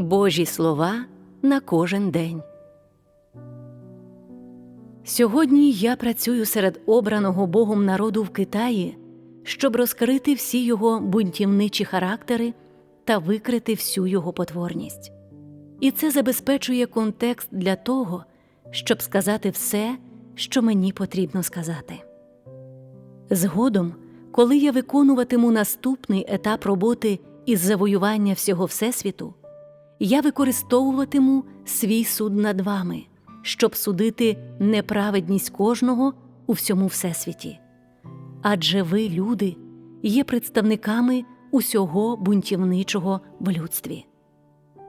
Божі слова на кожен день. Сьогодні я працюю серед обраного Богом народу в Китаї, щоб розкрити всі його бунтівничі характери та викрити всю його потворність. І це забезпечує контекст для того, щоб сказати все, що мені потрібно сказати. Згодом, коли я виконуватиму наступний етап роботи із завоювання всього Всесвіту, я використовуватиму свій суд над вами, щоб судити неправедність кожного у всьому Всесвіті. Адже ви, люди, є представниками усього бунтівничого в людстві.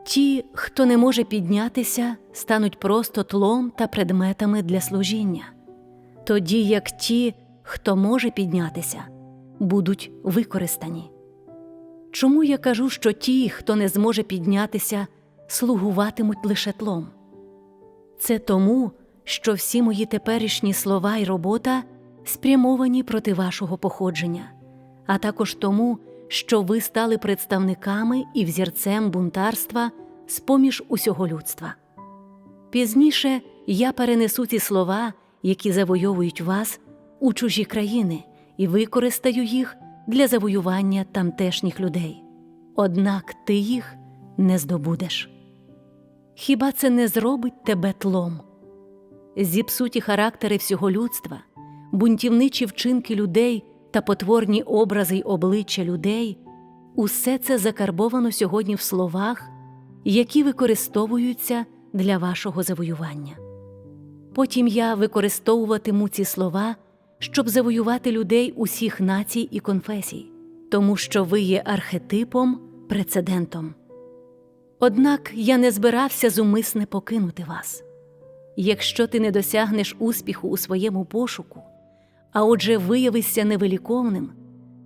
Ті, хто не може піднятися, стануть просто тлом та предметами для служіння, тоді як ті, хто може піднятися, будуть використані. Чому я кажу, що ті, хто не зможе піднятися, слугуватимуть лише тлом? Це тому, що всі мої теперішні слова і робота спрямовані проти вашого походження, а також тому, що ви стали представниками і взірцем бунтарства з поміж усього людства. Пізніше я перенесу ці слова, які завойовують вас, у чужі країни і використаю їх для завоювання тамтешніх людей. Однак ти їх не здобудеш. Хіба це не зробить тебе тлом? Зіпсуті характери всього людства, бунтівничі вчинки людей та потворні образи й обличчя людей усе це закарбовано сьогодні в словах, які використовуються для вашого завоювання. Потім я використовуватиму ці слова, щоб завоювати людей усіх націй і конфесій, тому що ви є архетипом, прецедентом. Однак я не збирався зумисне покинути вас. Якщо ти не досягнеш успіху у своєму пошуку, а отже виявишся невеликовним,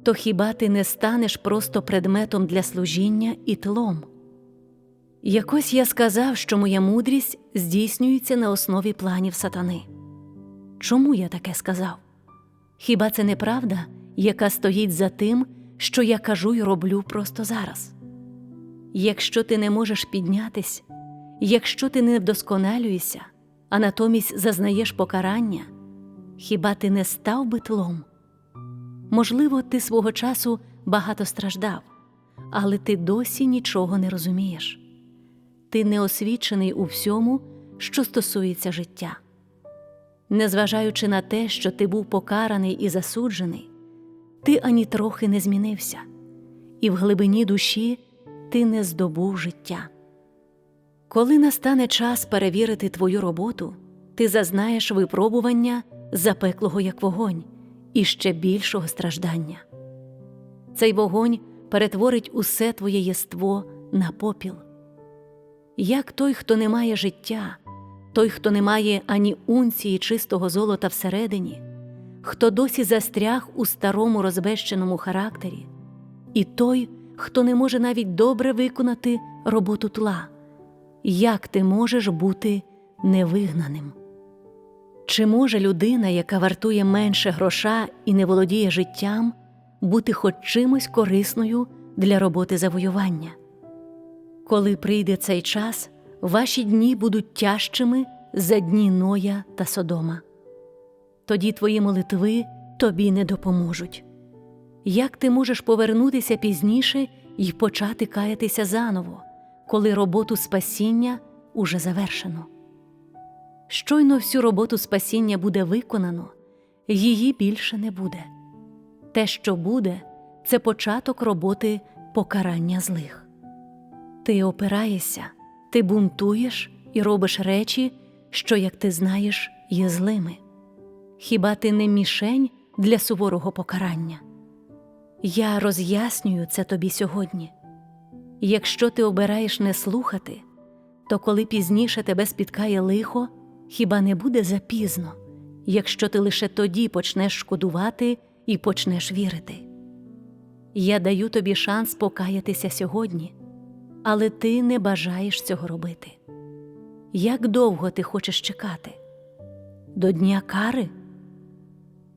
то хіба ти не станеш просто предметом для служіння і тлом? Якось я сказав, що моя мудрість здійснюється на основі планів сатани. Чому я таке сказав? Хіба це не правда, яка стоїть за тим, що я кажу й роблю просто зараз? Якщо ти не можеш піднятись, якщо ти не вдосконалюєшся, а натомість зазнаєш покарання, хіба ти не став би тлом? Можливо, ти свого часу багато страждав, але ти досі нічого не розумієш. Ти не освічений у всьому, що стосується життя. Незважаючи на те, що ти був покараний і засуджений, ти ані трохи не змінився, і в глибині душі ти не здобув життя. Коли настане час перевірити твою роботу, ти зазнаєш випробування запеклого як вогонь і ще більшого страждання. Цей вогонь перетворить усе твоє єство на попіл. Як той, хто не має життя, той, хто не має ані унції чистого золота всередині, хто досі застряг у старому розбещеному характері, і той, хто не може навіть добре виконати роботу тла, як ти можеш бути невигнаним? Чи може людина, яка вартує менше гроша і не володіє життям, бути хоч чимось корисною для роботи завоювання? Коли прийде цей час, ваші дні будуть тяжчими за дні Ноя та Содома. Тоді твої молитви тобі не допоможуть. Як ти можеш повернутися пізніше і почати каятися заново, коли роботу спасіння уже завершено? Щойно всю роботу спасіння буде виконано, її більше не буде. Те, що буде, це початок роботи покарання злих. Ти опираєшся, ти бунтуєш і робиш речі, що, як ти знаєш, є злими. Хіба ти не мішень для суворого покарання? Я роз'яснюю це тобі сьогодні. Якщо ти обираєш не слухати, то коли пізніше тебе спіткає лихо, хіба не буде запізно, якщо ти лише тоді почнеш шкодувати і почнеш вірити? Я даю тобі шанс покаятися сьогодні, але ти не бажаєш цього робити. Як довго ти хочеш чекати? До дня кари?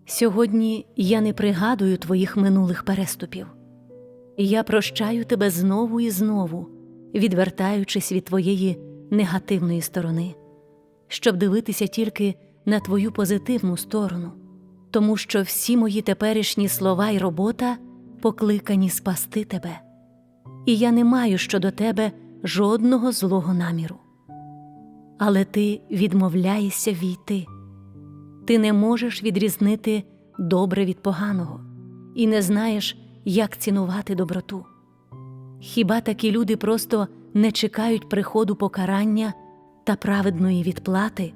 Сьогодні я не пригадую твоїх минулих переступів. Я прощаю тебе знову і знову, відвертаючись від твоєї негативної сторони, щоб дивитися тільки на твою позитивну сторону, тому що всі мої теперішні слова й робота покликані спасти тебе, і я не маю щодо тебе жодного злого наміру. Але ти відмовляєшся війти, ти не можеш відрізнити добре від поганого і не знаєш, як цінувати доброту. Хіба такі люди просто не чекають приходу покарання та праведної відплати,